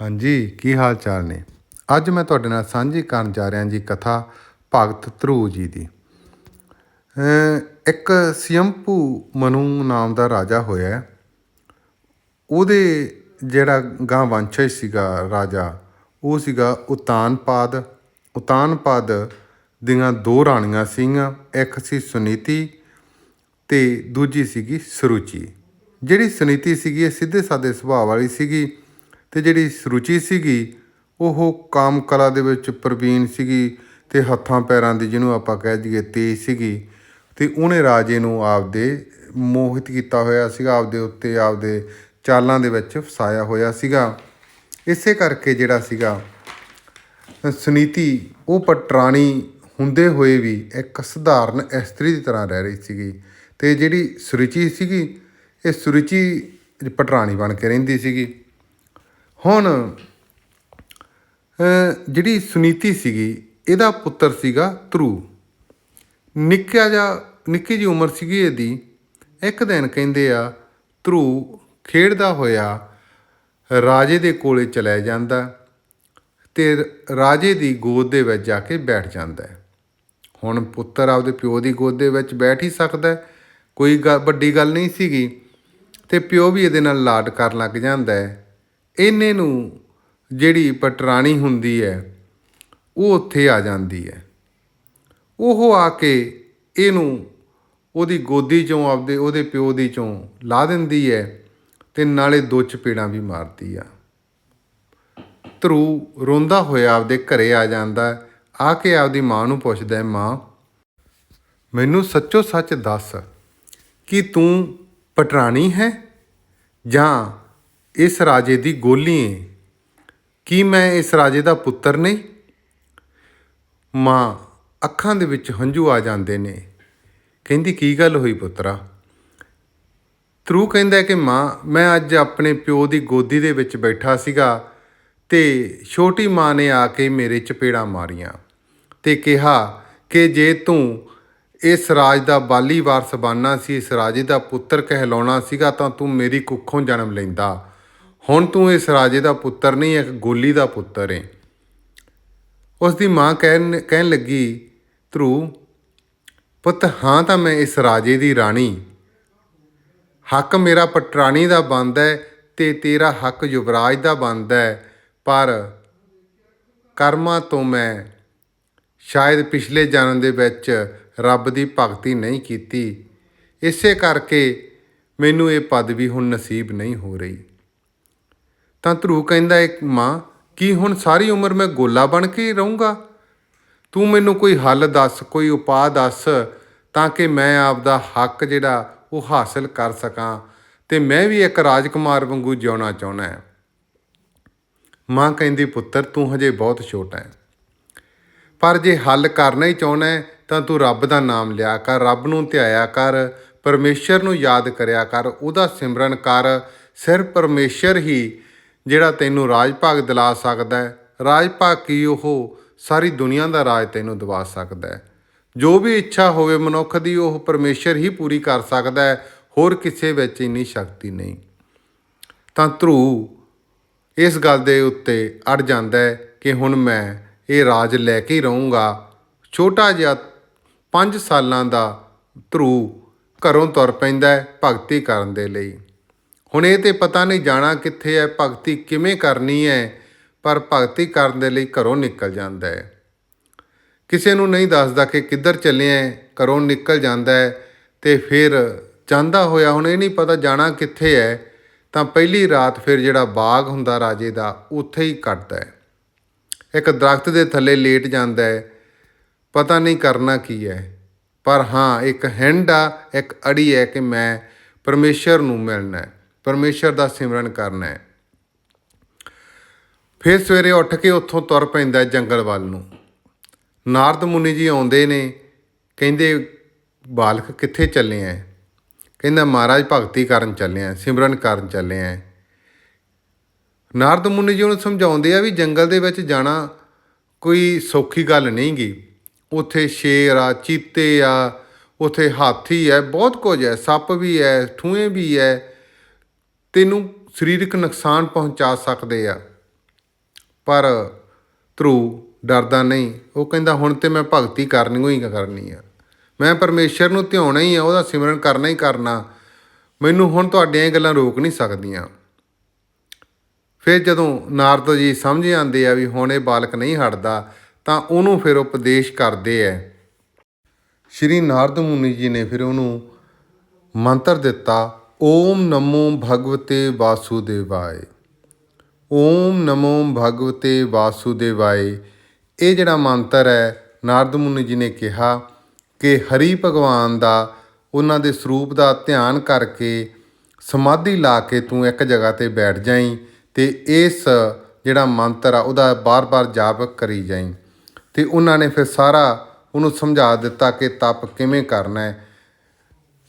ਹਾਂਜੀ, ਕੀ ਹਾਲ ਚਾਲ ਨੇ? ਅੱਜ ਮੈਂ ਤੁਹਾਡੇ ਨਾਲ ਸਾਂਝੀ ਕਰਨ ਜਾ ਰਿਹਾ ਜੀ ਕਥਾ ਭਗਤ ਧਰੂ ਜੀ ਦੀ। ਇੱਕ ਸਿਯੰਪੂ ਮਨੂ ਨਾਮ ਦਾ ਰਾਜਾ ਹੋਇਆ ਉਹਦੇ ਜਿਹੜਾ ਗਾਂ ਵੰਸ਼ਜ ਸੀਗਾ ਰਾਜਾ, ਉਹ ਸੀਗਾ ਉਤਾਨਪਾਦ। ਉਤਾਨਪਾਦ ਦੀਆਂ ਦੋ ਰਾਣੀਆਂ ਸੀਗੀਆਂ, ਇੱਕ ਸੀ ਸੁਨੀਤੀ ਤੇ ਦੂਜੀ ਸੀਗੀ ਸਰੂਚੀ। ਜਿਹੜੀ ਸੁਨੀਤੀ ਸੀਗੀ, ਇਹ ਸਿੱਧੇ ਸਾਦੇ ਸੁਭਾਅ ਵਾਲੀ ਸੀਗੀ। ਅਤੇ ਜਿਹੜੀ ਸੁਰੁਚੀ ਸੀਗੀ, ਉਹ ਕਾਮ ਕਲਾ ਦੇ ਵਿੱਚ ਪ੍ਰਵੀਨ ਸੀਗੀ ਅਤੇ ਹੱਥਾਂ ਪੈਰਾਂ ਦੀ ਜਿਹਨੂੰ ਆਪਾਂ ਕਹਿ ਦਈਏ ਤੇਜ਼ ਸੀਗੀ ਅਤੇ ਉਹਨੇ ਰਾਜੇ ਨੂੰ ਆਪਦੇ ਮੋਹਿਤ ਕੀਤਾ ਹੋਇਆ ਸੀਗਾ, ਆਪਦੇ ਉੱਤੇ ਆਪਦੇ ਚਾਲਾਂ ਦੇ ਵਿੱਚ ਫਸਾਇਆ ਹੋਇਆ ਸੀਗਾ। ਇਸੇ ਕਰਕੇ ਜਿਹੜਾ ਸੀਗਾ, ਸੁਨੀਤੀ, ਉਹ ਪਟਰਾਣੀ ਹੁੰਦੇ ਹੋਏ ਵੀ ਇੱਕ ਸਧਾਰਨ ਇਸਤਰੀ ਦੀ ਤਰ੍ਹਾਂ ਰਹਿ ਰਹੀ ਸੀਗੀ ਤੇ ਜਿਹੜੀ ਸੁਰੁਚੀ ਸੀਗੀ, ਇਹ ਸੁਰੁਚੀ ਪਟਰਾਣੀ ਬਣ ਕੇ ਰਹਿੰਦੀ ਸੀਗੀ। ਹੁਣ ਜਿਹੜੀ ਸੁਨੀਤੀ ਸੀਗੀ, ਇਹਦਾ ਪੁੱਤਰ ਸੀਗਾ ਧਰੂ। ਨਿੱਕਾ ਜਿਹਾ, ਨਿੱਕੀ ਜੀ ਉਮਰ ਸੀਗੀ ਇਹਦੀ। ਇੱਕ ਦਿਨ ਕਹਿੰਦੇ ਆ, ਧਰੂ ਖੇਡਦਾ ਹੋਇਆ ਰਾਜੇ ਦੇ ਕੋਲੇ ਚਲਿਆ ਜਾਂਦਾ ਤੇ ਰਾਜੇ ਦੀ ਗੋਦ ਦੇ ਵਿੱਚ ਜਾ ਕੇ ਬੈਠ ਜਾਂਦਾ। ਹੈ ਹੁਣ ਪੁੱਤਰ ਆਪਦੇ ਪਿਓ ਦੀ ਗੋਦ ਦੇ ਵਿੱਚ ਬੈਠ ਹੀ ਸਕਦਾ। ਕੋਈ ਗੱਲ ਵੱਡੀ ਗੱਲ ਨਹੀਂ ਸੀਗੀ ਤੇ ਪਿਓ ਵੀ ਇਹਦੇ ਨਾਲ ਲਾਡ ਕਰਨ ਲੱਗ ਜਾਂਦਾ। ਹੈ ਇਹਨੇ ਨੂੰ ਜਿਹੜੀ ਪਟਰਾਣੀ ਹੁੰਦੀ ਹੈ, ਉਹ ਉੱਥੇ ਆ ਜਾਂਦੀ ਹੈ। ਉਹ ਆ ਕੇ ਇਹਨੂੰ ਉਹਦੀ ਗੋਦੀ ਚੋਂ ਆਪਦੇ, ਉਹਦੇ ਪਿਓ ਦੀ ਚੋਂ ਲਾ ਦਿੰਦੀ ਹੈ ਤੇ ਨਾਲੇ ਦੋ ਚਪੇੜਾਂ ਵੀ ਮਾਰਦੀ ਆ। ਧਰੂ ਰੋਂਦਾ ਹੋਇਆ ਆਪਦੇ ਘਰੇ ਆ ਜਾਂਦਾ ਆ ਕੇ ਆਪਦੀ ਮਾਂ ਨੂੰ ਪੁੱਛਦਾ ਮਾਂ, ਮੈਨੂੰ ਸੱਚੋ ਸੱਚ ਦੱਸ ਕਿ ਤੂੰ ਪਟਰਾਣੀ ਹੈ ਜਾਂ ਇਸ ਰਾਜੇ ਦੀ ਗੋਲੀ ਏ। ਕੀ ਮੈਂ ਇਸ ਰਾਜੇ ਦਾ ਪੁੱਤਰ ਨਹੀਂ? ਮਾਂ, ਅੱਖਾਂ ਦੇ ਵਿੱਚ ਹੰਝੂ ਆ ਜਾਂਦੇ ਨੇ। ਕਹਿੰਦੀ, ਕੀ ਗੱਲ ਹੋਈ ਪੁੱਤਰਾ? ਤਰੂ ਕਹਿੰਦਾ ਕਿ, ਮਾਂ, ਮੈਂ ਅੱਜ ਆਪਣੇ ਪਿਓ ਦੀ ਗੋਦੀ ਦੇ ਵਿੱਚ ਬੈਠਾ ਸੀਗਾ ਤੇ ਛੋਟੀ ਮਾਂ ਨੇ ਆ ਕੇ ਮੇਰੇ ਚਪੇੜਾਂ ਮਾਰੀਆਂ ਤੇ ਕਿਹਾ ਕਿ ਜੇ ਤੂੰ ਇਸ ਰਾਜ ਦਾ ਬਾਲੀ ਵਾਰਸ ਬਣਨਾ ਸੀ, ਇਸ ਰਾਜੇ ਦਾ ਪੁੱਤਰ ਕਹਿਲਾਉਣਾ ਸੀਗਾ, ਤਾਂ ਤੂੰ ਮੇਰੀ ਕੁੱਖੋਂ ਜਨਮ ਲੈਂਦਾ। ਹੁਣ ਤੂੰ ਇਸ ਰਾਜੇ ਦਾ ਪੁੱਤਰ ਨਹੀਂ ਇੱਕ ਗੋਲੀ ਦਾ ਪੁੱਤਰ ਹੈ। ਉਸ ਦੀ ਮਾਂ ਕਹਿਣ ਕਹਿਣ ਲੱਗੀ, ਧਰੂ, ਪੁੱਤ, ਹਾਂ ਤਾਂ ਮੈਂ ਇਸ ਰਾਜੇ ਦੀ ਰਾਣੀ। ਹੱਕ ਮੇਰਾ ਪਟਰਾਣੀ ਦਾ ਬਣਦਾ ਹੈ ਤੇ ਤੇਰਾ ਹੱਕ ਯੁਵਰਾਜ ਦਾ ਬਣਦਾ ਹੈ, ਪਰ ਕਰਮਾਂ ਤੋਂ ਮੈਂ ਸ਼ਾਇਦ ਪਿਛਲੇ ਜਨਮ ਦੇ ਵਿੱਚ ਰੱਬ ਦੀ ਭਗਤੀ ਨਹੀਂ ਕੀਤੀ। ਇਸੇ ਕਰਕੇ ਮੈਨੂੰ ਇਹ ਪਦਵੀ ਹੁਣ ਨਸੀਬ ਨਹੀਂ ਹੋ ਰਹੀ। ਤਾਂ ਧਰੂ ਕਹਿੰਦਾ ਇੱਕ ਮਾਂ, ਕੀ ਹੁਣ ਸਾਰੀ ਉਮਰ ਮੈਂ ਗੋਲਾ ਬਣ ਕੇ ਰਹੂੰਗਾ? ਤੂੰ ਮੈਨੂੰ ਕੋਈ ਹੱਲ ਦੱਸ, ਕੋਈ ਉਪਾਅ ਦੱਸ, ਤਾਂ ਕਿ ਮੈਂ ਆਪਦਾ ਹੱਕ ਜਿਹੜਾ ਉਹ ਹਾਸਲ ਕਰ ਸਕਾਂ ਤੇ ਮੈਂ ਵੀ ਇੱਕ ਰਾਜਕੁਮਾਰ ਵਾਂਗੂ ਜਿਉਣਾ ਚਾਹੁੰਦਾ ਹਾਂ। ਮਾਂ ਕਹਿੰਦੀ, ਪੁੱਤਰ, ਤੂੰ ਹਜੇ ਬਹੁਤ ਛੋਟਾ ਹੈ। ਪਰ ਜੇ ਹੱਲ ਕਰਨਾ ਹੀ ਚਾਹੁੰਦਾ ਤਾਂ ਤੂੰ ਰੱਬ ਦਾ ਨਾਮ ਲਿਆ ਕਰ, ਰੱਬ ਨੂੰ ਧਿਆਇਆ ਕਰ, ਪਰਮੇਸ਼ਰ ਨੂੰ ਯਾਦ ਕਰਿਆ ਕਰ, ਉਹਦਾ ਸਿਮਰਨ ਕਰ, ਸਿਰਫ ਪਰਮੇਸ਼ਰ ਹੀ ਜਿਹੜਾ ਤੈਨੂੰ ਰਾਜ ਭਾਗ ਦਿਲਾ ਸਕਦਾ ਹੈ ਰਾਜ ਭਾਗ ਕੀ ਉਹ ਸਾਰੀ ਦੁਨੀਆ ਦਾ ਰਾਜ ਤੈਨੂੰ ਦਿਵਾ ਸਕਦਾ ਹੈ। ਜੋ ਵੀ ਇੱਛਾ ਹੋਵੇ ਮਨੁੱਖ ਦੀ, ਉਹ ਪਰਮੇਸ਼ਰ ਹੀ ਪੂਰੀ ਕਰ ਸਕਦਾ ਹੈ, ਹੋਰ ਕਿਸੇ ਵਿੱਚ ਇੰਨੀ ਸ਼ਕਤੀ ਨਹੀਂ। ਤਾਂ ਧਰੂ ਇਸ ਗੱਲ ਦੇ ਉੱਤੇ ਅੜ ਜਾਂਦਾ ਹੈ ਕਿ ਹੁਣ ਮੈਂ ਇਹ ਰਾਜ ਲੈ ਕੇ ਹੀ ਰਹੂੰਗਾ। ਛੋਟਾ ਜਿਹਾ 5 ਸਾਲਾਂ ਦਾ ਧਰੂ ਘਰੋਂ ਤੁਰ ਪੈਂਦਾ ਹੈ ਭਗਤੀ ਕਰਨ ਦੇ ਲਈ। ਹੁਣ ਇਹ ਤੇ ਪਤਾ ਨਹੀਂ ਜਾਣਾ ਕਿੱਥੇ ਹੈ, ਭਗਤੀ ਕਿਵੇਂ ਕਰਨੀ ਹੈ, ਪਰ ਭਗਤੀ ਕਰਨ ਦੇ ਲਈ ਘਰੋਂ ਨਿਕਲ ਜਾਂਦਾ ਹੈ। ਕਿਸੇ ਨੂੰ ਨਹੀਂ ਦੱਸਦਾ ਕਿ ਕਿੱਧਰ ਚੱਲਿਆ ਹੈ, ਘਰੋਂ ਨਿਕਲ ਜਾਂਦਾ ਹੈ ਤੇ ਫਿਰ ਜਾਂਦਾ ਹੋਇਆ, ਹੁਣ ਇਹ ਨਹੀਂ ਪਤਾ ਜਾਣਾ ਕਿੱਥੇ ਹੈ, ਤਾਂ ਪਹਿਲੀ ਰਾਤ ਫਿਰ ਜਿਹੜਾ ਬਾਗ ਹੁੰਦਾ ਰਾਜੇ ਦਾ, ਉੱਥੇ ਹੀ ਕੱਟਦਾ ਹੈ। ਇੱਕ ਦਰਖਤ ਦੇ ਥੱਲੇ ਲੇਟ ਜਾਂਦਾ ਹੈ, ਪਤਾ ਨਹੀਂ ਕਰਨਾ ਕੀ ਹੈ, ਪਰ ਹਾਂ, ਇੱਕ ਹਿੰਡ ਆ, ਇੱਕ ਅੜੀ ਹੈ ਕਿ ਮੈਂ ਪਰਮੇਸ਼ਰ ਨੂੰ ਮਿਲਣਾ ਹੈ। ਪਰਮੇਸ਼ਰ ਦਾ ਸਿਮਰਨ ਕਰਨਾ ਹੈ। ਫਿਰ ਸਵੇਰੇ ਉੱਠ ਕੇ ਉੱਥੋਂ ਤੁਰ ਪੈਂਦਾ ਜੰਗਲ ਵੱਲ ਨੂੰ। ਨਾਰਦ ਮੁਨੀ ਜੀ ਆਉਂਦੇ ਨੇ, ਕਹਿੰਦੇ, ਬਾਲਕ, ਕਿੱਥੇ ਚੱਲੇ ਆ ਕਹਿੰਦਾ, ਮਹਾਰਾਜ, ਭਗਤੀ ਕਰਨ ਚੱਲੇ ਆ ਸਿਮਰਨ ਕਰਨ ਚੱਲੇ ਆ ਨਾਰਦ ਮੁਨੀ ਜੀ ਉਹਨੂੰ ਸਮਝਾਉਂਦੇ ਆ ਵੀ ਜੰਗਲ ਦੇ ਵਿੱਚ ਜਾਣਾ ਕੋਈ ਸੌਖੀ ਗੱਲ ਨਹੀਂਗੀ ਉੱਥੇ ਸ਼ੇਰ ਆ, ਚੀਤੇ ਆ, ਉੱਥੇ ਹਾਥੀ ਹੈ ਬਹੁਤ ਕੁਝ ਹੈ ਸੱਪ ਵੀ ਹੈ ਠੂਏ ਵੀ ਹੈ ਤੈਨੂੰ ਸਰੀਰਕ ਨੁਕਸਾਨ ਪਹੁੰਚਾ ਸਕਦੇ ਆ। ਪਰ ਧਰੂ ਡਰਦਾ ਨਹੀਂ। ਉਹ ਕਹਿੰਦਾ, ਹੁਣ ਤੇ ਮੈਂ ਭਗਤੀ ਕਰਨੀ ਹੋਈ ਕਰਨੀ ਆ। ਮੈਂ ਪਰਮੇਸ਼ਰ ਨੂੰ ਧਿਆਉਣਾ ਹੀ ਆ, ਉਹਦਾ ਸਿਮਰਨ ਕਰਨਾ ਹੀ ਕਰਨਾ। ਮੈਨੂੰ ਹੁਣ ਤੁਹਾਡੀਆਂ ਇਹ ਗੱਲਾਂ ਰੋਕ ਨਹੀਂ ਸਕਦੀਆਂ। ਫਿਰ ਜਦੋਂ ਨਾਰਦ ਜੀ ਸਮਝ ਆਉਂਦੇ ਆ ਵੀ ਹੁਣ ਇਹ ਬਾਲਕ ਨਹੀਂ ਹਟਦਾ, ਤਾਂ ਉਹਨੂੰ ਫਿਰ ਉਪਦੇਸ਼ ਕਰਦੇ ਐ ਸ਼੍ਰੀ ਨਾਰਦ ਮੁਨੀ ਜੀ ਨੇ ਫਿਰ ਉਹਨੂੰ ਮੰਤਰ ਦਿੱਤਾ ਓਮ ਨਮੋ ਭਗਵਤੇ ਵਾਸੁਦੇਵਾਏ ਓਮ ਨਮੋ ਭਗਵਤੇ ਵਾਸੁਦੇਵਾਏ ਇਹ ਜਿਹੜਾ ਮੰਤਰ ਹੈ, ਨਾਰਦ ਮੁਨੀ ਜੀ ਨੇ ਕਿਹਾ ਕਿ ਹਰੀ ਭਗਵਾਨ ਦਾ ਉਹਨਾਂ ਦੇ ਸਰੂਪ ਦਾ ਧਿਆਨ ਕਰਕੇ ਸਮਾਧੀ ਲਾ ਕੇ ਤੂੰ ਇੱਕ ਜਗ੍ਹਾ ਤੇ ਬੈਠ ਜਾਈਂ ਤੇ ਇਸ ਜਿਹੜਾ ਮੰਤਰ ਆ, ਉਹਦਾ ਬਾਰ-ਬਾਰ ਜਾਪ ਕਰੀ ਜਾਈਂ। ਤੇ ਉਹਨਾਂ ਨੇ ਫਿਰ ਸਾਰਾ ਉਹਨੂੰ ਸਮਝਾ ਦਿੱਤਾ ਕਿ ਤਪ ਕਿਵੇਂ ਕਰਨਾ ਹੈ।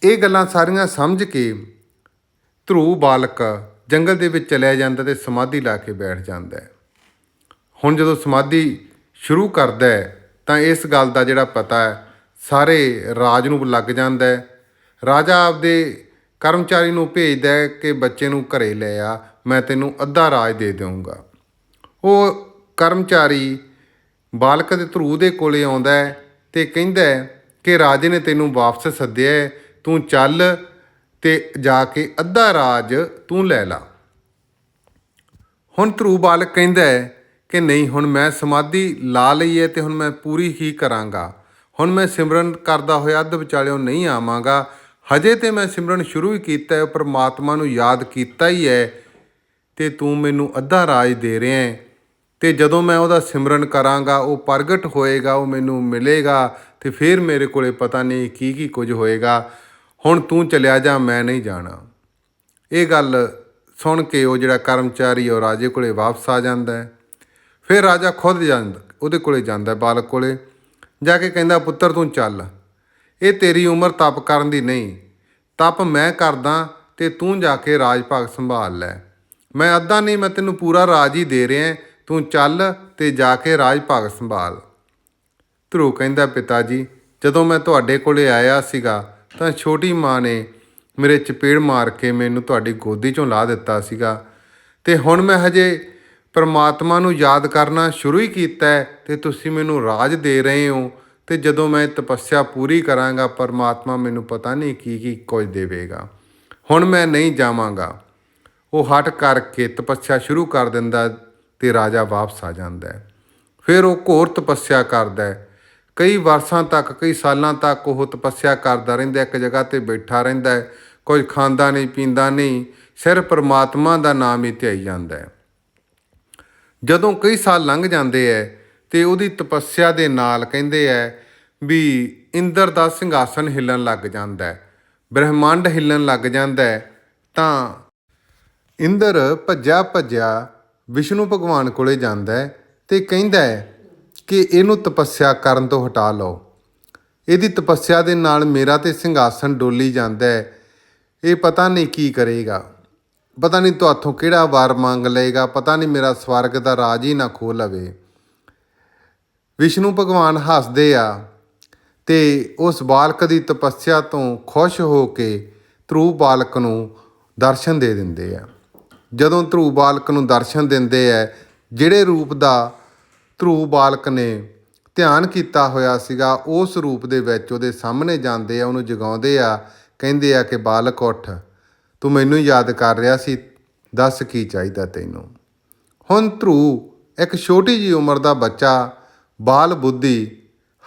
ਇਹ ਗੱਲਾਂ ਸਾਰੀਆਂ ਸਮਝ ਕੇ ਧਰੂ ਬਾਲਕ ਜੰਗਲ ਦੇ ਵਿੱਚ ਚਲਿਆ ਜਾਂਦਾ ਤੇ ਸਮਾਧੀ ਲਾ ਕੇ ਬੈਠ ਜਾਂਦਾ ਹੁਣ ਜਦੋਂ ਸਮਾਧੀ ਸ਼ੁਰੂ ਕਰਦਾ ਤਾਂ ਇਸ ਗੱਲ ਦਾ ਜਿਹੜਾ ਪਤਾ ਹੈ, ਸਾਰੇ ਰਾਜ ਨੂੰ ਲੱਗ ਜਾਂਦਾ ਹੈ। ਰਾਜਾ ਆਪਦੇ ਕਰਮਚਾਰੀ ਨੂੰ ਭੇਜਦਾ ਹੈ ਕਿ ਬੱਚੇ ਨੂੰ ਘਰੇ ਲੈ ਆ, ਮੈਂ ਤੈਨੂੰ ਅੱਧਾ ਰਾਜ ਦੇ ਦੇਵਾਂਗਾ ਉਹ ਕਰਮਚਾਰੀ ਬਾਲਕ ਦੇ ਧਰੂ ਦੇ ਕੋਲੇ ਆਉਂਦਾ ਹੈ ਤੇ ਕਹਿੰਦਾ ਕਿ ਰਾਜੇ ਨੇ ਤੈਨੂੰ ਵਾਪਸ ਸੱਦਿਆ ਤੂੰ ਚੱਲ ਤੇ ਜਾ ਕੇ ਅੱਧਾ ਰਾਜ ਤੂੰ ਲੈ ਲਾ। ਹੁਣ ਧਰੂ ਬਾਲਕ ਕਹਿੰਦਾ ਹੈ ਕਿ ਨਹੀਂ, ਹੁਣ ਮੈਂ ਸਮਾਧੀ ਲਾ ਲਈ ਹੈ ਤੇ ਹੁਣ ਮੈਂ ਪੂਰੀ ਹੀ ਕਰਾਂਗਾ। ਹੁਣ ਮੈਂ ਸਿਮਰਨ ਕਰਦਾ ਹੋਇਆ ਅੱਧ ਵਿਚਾਲਿਓ ਨਹੀਂ ਆਵਾਂਗਾ। ਹਜੇ ਤੇ ਮੈਂ ਸਿਮਰਨ ਸ਼ੁਰੂ ਹੀ ਕੀਤਾ ਹੈ, ਪਰਮਾਤਮਾ ਨੂੰ ਯਾਦ ਕੀਤਾ ਹੀ ਹੈ ਤੇ ਤੂੰ ਮੈਨੂੰ ਅੱਧਾ ਰਾਜ ਦੇ ਰਿਹਾ ਹੈ ਤੇ ਜਦੋਂ ਮੈਂ ਉਹਦਾ ਸਿਮਰਨ ਕਰਾਂਗਾ, ਉਹ ਪ੍ਰਗਟ ਹੋਏਗਾ, ਉਹ ਮੈਨੂੰ ਮਿਲੇਗਾ ਤੇ ਫਿਰ ਮੇਰੇ ਕੋਲੇ ਪਤਾ ਨਹੀਂ ਕੀ ਕੀ ਕੁਝ ਹੋਏਗਾ। ਹੁਣ ਤੂੰ ਚਲਿਆ ਜਾ, ਮੈਂ ਨਹੀਂ ਜਾਣਾ। ਇਹ ਗੱਲ ਸੁਣ ਕੇ ਉਹ ਜਿਹੜਾ ਕਰਮਚਾਰੀ ਉਹ ਰਾਜੇ ਕੋਲੇ ਵਾਪਸ ਆ ਜਾਂਦਾ ਹੈ। ਫਿਰ ਰਾਜਾ ਖੁਦ ਜਾਂਦਾ, ਉਹਦੇ ਕੋਲੇ ਜਾਂਦਾ ਬਾਲਕ ਕੋਲੇ। ਜਾ ਕੇ ਕਹਿੰਦਾ, ਪੁੱਤਰ, ਤੂੰ ਚੱਲ। ਇਹ ਤੇਰੀ ਉਮਰ ਤਪ ਕਰਨ ਦੀ ਨਹੀਂ। ਤਪ ਮੈਂ ਕਰਦਾ ਤੇ ਤੂੰ ਜਾ ਕੇ ਰਾਜ ਭਾਗ ਸੰਭਾਲ ਲੈ। ਮੈਂ ਅੱਧਾ ਨਹੀਂ, ਮੈਂ ਤੈਨੂੰ ਪੂਰਾ ਰਾਜ ਹੀ ਦੇ ਰਿਹਾ ਤੂੰ ਚੱਲ ਤੇ ਜਾ ਕੇ ਰਾਜ ਭਾਗ ਸੰਭਾਲ। ਧਰੂ ਕਹਿੰਦਾ, ਪਿਤਾ ਜੀ, ਜਦੋਂ ਮੈਂ ਤੁਹਾਡੇ ਕੋਲੇ ਆਇਆ ਸੀਗਾ ਤਾਂ ਛੋਟੀ ਮਾਂ ਨੇ ਮੇਰੇ ਚਪੇੜ ਮਾਰ ਕੇ ਮੈਨੂੰ ਤੁਹਾਡੀ ਗੋਦੀ ਚੋਂ ਲਾ ਦਿੱਤਾ ਸੀਗਾ। ਤੇ ਹੁਣ ਮੈਂ ਹਜੇ ਪਰਮਾਤਮਾ ਨੂੰ ਯਾਦ ਕਰਨਾ ਸ਼ੁਰੂ ਹੀ ਕੀਤਾ ਹੈ ਤੇ ਤੁਸੀਂ ਮੈਨੂੰ ਰਾਜ ਦੇ ਰਹੇ ਹੋ ਤੇ ਜਦੋਂ ਮੈਂ ਤਪੱਸਿਆ ਪੂਰੀ ਕਰਾਂਗਾ, ਪਰਮਾਤਮਾ ਮੈਨੂੰ ਪਤਾ ਨਹੀਂ ਕੀ ਕੀ ਕੁਝ ਦੇਵੇਗਾ। ਹੁਣ ਮੈਂ ਨਹੀਂ ਜਾਵਾਂਗਾ। ਉਹ ਹਟ ਕਰਕੇ ਤਪੱਸਿਆ ਸ਼ੁਰੂ ਕਰ ਦਿੰਦਾ ਤੇ ਰਾਜਾ ਵਾਪਸ ਆ ਜਾਂਦਾ ਫਿਰ ਉਹ ਘੋਰ ਤਪੱਸਿਆ ਕਰਦਾ ਹੈ। ਕਈ ਵਰਸਾਂ ਤੱਕ, ਕਈ ਸਾਲਾਂ ਤੱਕ ਉਹ ਤਪੱਸਿਆ ਕਰਦਾ ਰਹਿੰਦਾ, ਇੱਕ ਜਗ੍ਹਾ ਤੇ ਬੈਠਾ ਰਹਿੰਦਾ ਹੈ। ਕੁਝ ਖਾਂਦਾ ਨਹੀਂ, ਪੀਂਦਾ ਨਹੀਂ, ਸਿਰਫ ਪਰਮਾਤਮਾ ਦਾ ਨਾਮ ਹੀ ਧਿਆਈ ਜਾਂਦਾ ਹੈ। ਜਦੋਂ ਕਈ ਸਾਲ ਲੰਘ ਜਾਂਦੇ ਐ ਤੇ ਉਹਦੀ ਤਪੱਸਿਆ ਦੇ ਨਾਲ ਕਹਿੰਦੇ ਐ ਵੀ ਇੰਦਰ ਦਾ ਸਿੰਘਾਸਨ ਹਿੱਲਣ ਲੱਗ ਜਾਂਦਾ ਹੈ, ਬ੍ਰਹਿਮੰਡ ਹਿੱਲਣ ਲੱਗ ਜਾਂਦਾ ਹੈ, ਤਾਂ ਇੰਦਰ ਭੱਜਿਆ ਭੱਜਿਆ ਵਿਸ਼ਨੂੰ ਭਗਵਾਨ ਕੋਲੇ ਜਾਂਦਾ ਹੈ ਤੇ ਕਹਿੰਦਾ ਹੈ ਕਿ ਇਹਨੂੰ ਤਪੱਸਿਆ ਕਰਨ ਤੋਂ ਹਟਾ ਲਓ। ਇਹਦੀ ਤਪੱਸਿਆ ਦੇ ਨਾਲ ਮੇਰਾ ਤੇ ਸਿੰਘਾਸਨ ਡੋਲੀ ਜਾਂਦਾ ਹੈ। ਇਹ ਪਤਾ ਨਹੀਂ ਕੀ ਕਰੇਗਾ। ਪਤਾ ਨਹੀਂ ਤੁਹਾਥੋਂ ਕਿਹੜਾ ਵਾਰ ਮੰਗ ਲਏਗਾ। ਪਤਾ ਨਹੀਂ ਮੇਰਾ ਸਵਰਗ ਦਾ ਰਾਜ ਹੀ ਨਾ ਖੋ ਲਵੇ। ਵਿਸ਼ਨੂੰ ਭਗਵਾਨ ਹੱਸਦੇ ਆ ਤੇ ਉਸ ਬਾਲਕ ਦੀ ਤਪੱਸਿਆ ਤੋਂ ਖੁਸ਼ ਹੋ ਕੇ ਧਰੂ ਬਾਲਕ ਨੂੰ ਦਰਸ਼ਨ ਦੇ ਦਿੰਦੇ ਆ। ਜਦੋਂ ਧਰੂ ਬਾਲਕ ਨੂੰ ਦਰਸ਼ਨ ਦਿੰਦੇ ਆ, ਜਿਹੜੇ ਰੂਪ ਦਾ ਧਰੂ ਬਾਲਕ ਨੇ ਧਿਆਨ ਕੀਤਾ ਹੋਇਆ ਸੀਗਾ, ਉਸ ਰੂਪ ਦੇ ਵਿੱਚ ਉਹਦੇ ਸਾਹਮਣੇ ਜਾਂਦੇ ਆ, ਉਹਨੂੰ ਜਗਾਉਂਦੇ ਆ, ਕਹਿੰਦੇ ਆ ਕਿ, ਬਾਲਕ ਉੱਠ, ਤੂੰ ਮੈਨੂੰ ਯਾਦ ਕਰ ਰਿਹਾ ਸੀ, ਦੱਸ ਕੀ ਚਾਹੀਦਾ ਤੈਨੂੰ? ਹੁਣ ਧਰੂ ਇੱਕ ਛੋਟੀ ਜੀ ਉਮਰ ਦਾ ਬੱਚਾ, ਬਾਲ ਬੁੱਧੀ,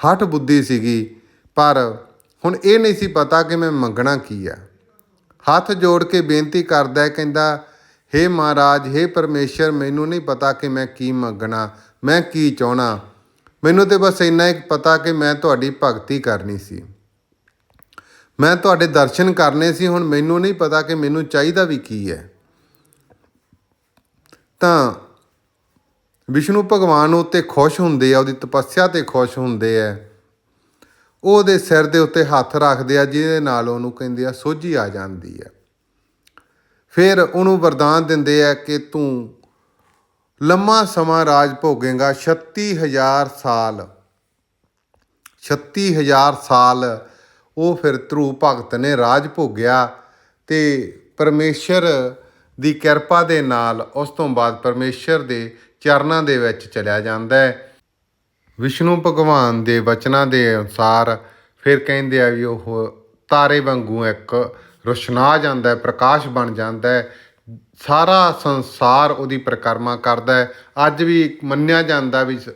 ਹੱਠ ਬੁੱਧੀ ਸੀਗੀ, ਪਰ ਹੁਣ ਇਹ ਨਹੀਂ ਸੀ ਪਤਾ ਕਿ ਮੈਂ ਮੰਗਣਾ ਕੀ ਆ। ਹੱਥ ਜੋੜ ਕੇ ਬੇਨਤੀ ਕਰਦਾ ਕਹਿੰਦਾ, ਹੇ ਮਹਾਰਾਜ, ਹੇ ਪਰਮੇਸ਼ਰ, ਮੈਨੂੰ ਨਹੀਂ ਪਤਾ ਕਿ ਮੈਂ ਕੀ ਮੰਗਣਾ ਮੈਂ ਕੀ ਚਾਹਣਾ ਮੈਨੂੰ ਤੇ ਬਸ ਇੰਨਾ ਹੀ ਪਤਾ ਕਿ ਮੈਂ ਤੁਹਾਡੀ ਭਗਤੀ ਕਰਨੀ ਸੀ। ਮੈਂ ਤੁਹਾਡੇ ਦਰਸ਼ਨ ਕਰਨੇ ਸੀ, ਹੁਣ ਮੈਨੂੰ ਨਹੀਂ ਪਤਾ ਕਿ ਮੈਨੂੰ ਚਾਹੀਦਾ ਵੀ ਕੀ ਹੈ। ਤਾਂ ਵਿਸ਼ਨੂੰ ਭਗਵਾਨ ਉੱਤੇ ਖੁਸ਼ ਹੁੰਦੇ ਆ, ਉਹਦੀ ਤਪੱਸਿਆ ਤੇ ਖੁਸ਼ ਹੁੰਦੇ ਆ। ਉਹ ਉਹਦੇ ਸਿਰ ਦੇ ਉੱਤੇ ਹੱਥ ਰੱਖਦੇ ਆ, ਜਿਹਦੇ ਨਾਲ ਉਹਨੂੰ ਕਹਿੰਦੇ ਆ, ਸੋਝੀ ਆ ਜਾਂਦੀ ਹੈ। ਫਿਰ ਉਹਨੂੰ ਵਰਦਾਨ ਦਿੰਦੇ ਆ ਕਿ ਤੂੰ ਲੰਮਾ ਸਮਾਂ ਰਾਜ ਭੋਗੇਗਾ 36000 ਸਾਲ। 36000 ਸਾਲ ਉਹ ਫਿਰ ਧਰੂ ਭਗਤ ਨੇ ਰਾਜ ਭੋਗਿਆ ਤੇ ਪਰਮੇਸ਼ਰ ਦੀ ਕਿਰਪਾ ਦੇ ਨਾਲ ਉਸ ਤੋਂ ਬਾਅਦ ਪਰਮੇਸ਼ਰ ਦੇ ਚਰਨਾਂ ਦੇ ਵਿੱਚ ਚਲਿਆ ਜਾਂਦਾ ਹੈ। ਵਿਸ਼ਨੂੰ ਭਗਵਾਨ ਦੇ ਵਚਨਾਂ ਦੇ ਅਨੁਸਾਰ ਫਿਰ ਕਹਿੰਦੇ ਆ ਵੀ ਉਹ ਤਾਰੇ ਵਾਂਗੂ ਇੱਕ ਰੋਸ਼ਨਾ ਜਾਂਦਾ ਹੈ, ਪ੍ਰਕਾਸ਼ ਬਣ ਜਾਂਦਾ ਹੈ ਸਾਰਾ ਸੰਸਾਰ ਉਹਦੀ ਪ੍ਰਕਰਮਾ ਕਰਦਾ ਹੈ। ਅੱਜ ਵੀ ਮੰਨਿਆ ਜਾਂਦਾ ਵੀ ਸ-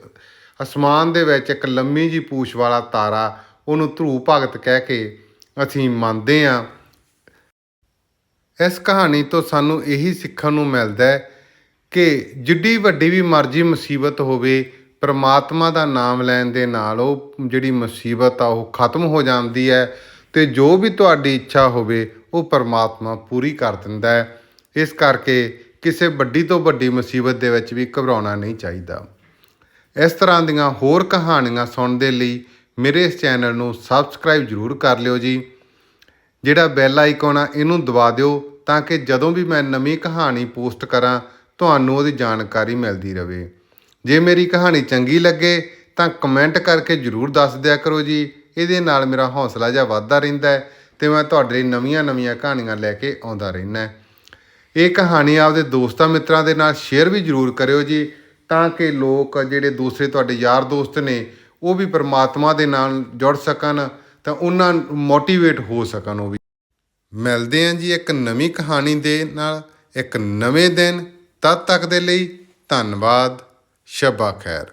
ਅਸਮਾਨ ਦੇ ਵਿੱਚ ਇੱਕ ਲੰਮੀ ਜੀ ਪੂਛ ਵਾਲਾ ਤਾਰਾ ਉਹਨੂੰ ਧਰੂ ਭਗਤ ਕਹਿ ਕੇ ਅਸੀਂ ਮੰਨਦੇ ਹਾਂ। ਇਸ ਕਹਾਣੀ ਤੋਂ ਸਾਨੂੰ ਇਹੀ ਸਿੱਖਣ ਨੂੰ ਮਿਲਦਾ ਹੈ ਕਿ ਜਿੱਡੀ ਵੱਡੀ ਵੀ ਮਰਜ਼ੀ ਮੁਸੀਬਤ ਹੋਵੇ, ਪਰਮਾਤਮਾ ਦਾ ਨਾਮ ਲੈਣ ਦੇ ਨਾਲ ਉਹ ਜਿਹੜੀ ਮੁਸੀਬਤ ਆ ਉਹ ਖਤਮ ਹੋ ਜਾਂਦੀ ਹੈ ਤੇ ਜੋ ਵੀ ਤੁਹਾਡੀ ਇੱਛਾ ਹੋਵੇ, ਉਹ ਪਰਮਾਤਮਾ ਪੂਰੀ ਕਰ ਦਿੰਦਾ ਹੈ। ਇਸ ਕਰਕੇ ਕਿਸੇ ਵੱਡੀ ਤੋਂ ਵੱਡੀ ਮੁਸੀਬਤ ਦੇ ਵਿੱਚ ਵੀ ਘਬਰਾਉਣਾ ਨਹੀਂ ਚਾਹੀਦਾ। ਇਸ ਤਰ੍ਹਾਂ ਦੀਆਂ ਹੋਰ ਕਹਾਣੀਆਂ ਸੁਣਨ ਦੇ ਲਈ ਮੇਰੇ ਇਸ ਚੈਨਲ ਨੂੰ ਸਬਸਕ੍ਰਾਈਬ ਜ਼ਰੂਰ ਕਰ ਲਿਓ ਜੀ। ਜਿਹੜਾ ਬੈਲ ਆਈਕਨ ਆ, ਇਹਨੂੰ ਦਬਾ ਦਿਓ ਤਾਂ ਕਿ ਜਦੋਂ ਵੀ ਮੈਂ ਨਵੀਂ ਕਹਾਣੀ ਪੋਸਟ ਕਰਾਂ, ਤੁਹਾਨੂੰ ਉਹਦੀ ਜਾਣਕਾਰੀ ਮਿਲਦੀ ਰਹੇ ਜੇ ਮੇਰੀ ਕਹਾਣੀ ਚੰਗੀ ਲੱਗੇ ਤਾਂ ਕਮੈਂਟ ਕਰਕੇ ਜਰੂਰ ਦੱਸ ਦਿਆ ਕਰੋ ਜੀ। ਇਹਦੇ ਨਾਲ ਮੇਰਾ ਹੌਸਲਾ ਜਿਹਾ ਵੱਧਦਾ ਰਹਿੰਦਾ ਹੈ ਤੇ ਮੈਂ ਤੁਹਾਡੇ ਲਈ ਨਵੀਆਂ-ਨਵੀਆਂ ਕਹਾਣੀਆਂ ਲੈ ਕੇ ਆਉਂਦਾ ਰਹਿਣਾ ਇਹ ਕਹਾਣੀ ਆਪਦੇ ਦੋਸਤਾਂ ਮਿੱਤਰਾਂ ਦੇ ਨਾਲ ਸ਼ੇਅਰ ਵੀ ਜਰੂਰ ਕਰਿਓ ਜੀ, ਤਾਂ ਕਿ ਲੋਕ ਜਿਹੜੇ ਦੂਸਰੇ ਤੁਹਾਡੇ ਯਾਰ ਦੋਸਤ ਨੇ, ਉਹ ਵੀ ਪਰਮਾਤਮਾ ਦੇ ਨਾਲ ਜੁੜ ਸਕਣ, ਤਾਂ ਉਹਨਾਂ ਮੋਟੀਵੇਟ ਹੋ ਸਕਣ ਉਹ ਵੀ। ਮਿਲਦੇ ਹਾਂ ਜੀ ਇੱਕ ਨਵੀਂ ਕਹਾਣੀ ਦੇ ਨਾਲ, ਇੱਕ ਨਵੇਂ ਦਿਨ, ਤਦ ਤੱਕ ਦੇ ਲਈ ਧੰਨਵਾਦ, ਸ਼ਬਾ ਖੈਰ।